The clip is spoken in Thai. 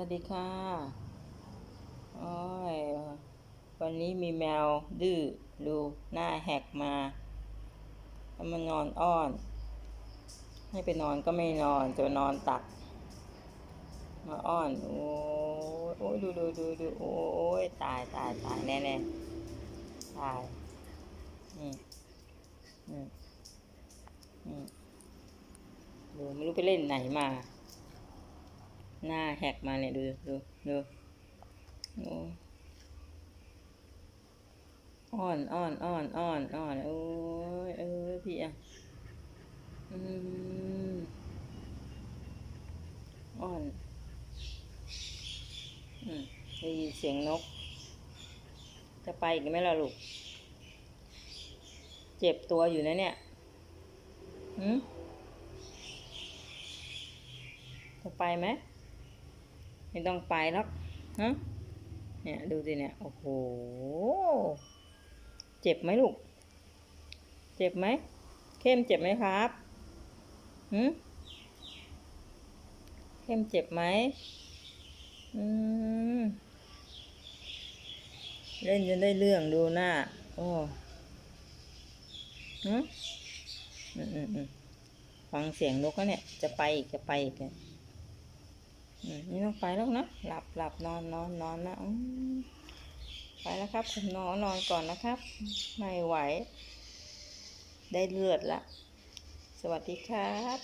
วัสดีค่ะโอ้ยวันนี้มีแมวดื้อดูหน้าแหกมาแล้วมันนอนอ้อน ให้ไปนอนก็ไม่นอนจะนอนตัก มาอ้อน โอ้ยโอ้ยดูดูดูดูโอ้ยตายตายตายแน่แน่ตายอืมอืมอืมดูไม่รู้ไปเล่นไหนมา หน้าแหกมาเนี่ยดูดูดูโอ้อ้อนอ้อนอ้อนอ้อนอ้อนโอ้ยเออพี่อะอืมอ้อนอืมได้ยินเสียงนก จะไปอีกไหมล่ะลูก เจ็บตัวอยู่นะเนี่ยหืมจะไปไหม ไม่ต้องไปหรอกฮะเนี่ยดูสิเนี่ย โอ้โห เจ็บไหมลูก เจ็บไหม เข้มเจ็บไหมครับหืมเข้มเจ็บไหมอืมเล่นจนได้เรื่องดูหน้า โอ้หืมอืมอืมอืมฟังเสียงนกแล้วเนี่ย จะไปอีกจะไปอีกเนี่ย อืมนี่ต้องไปแล้วนะ หลับหลับนอนนอนนอนนะไปแล้วครับผมนอนนอนก่อนนะครับ ไม่ไหว ได้เลือดละ สวัสดีครับ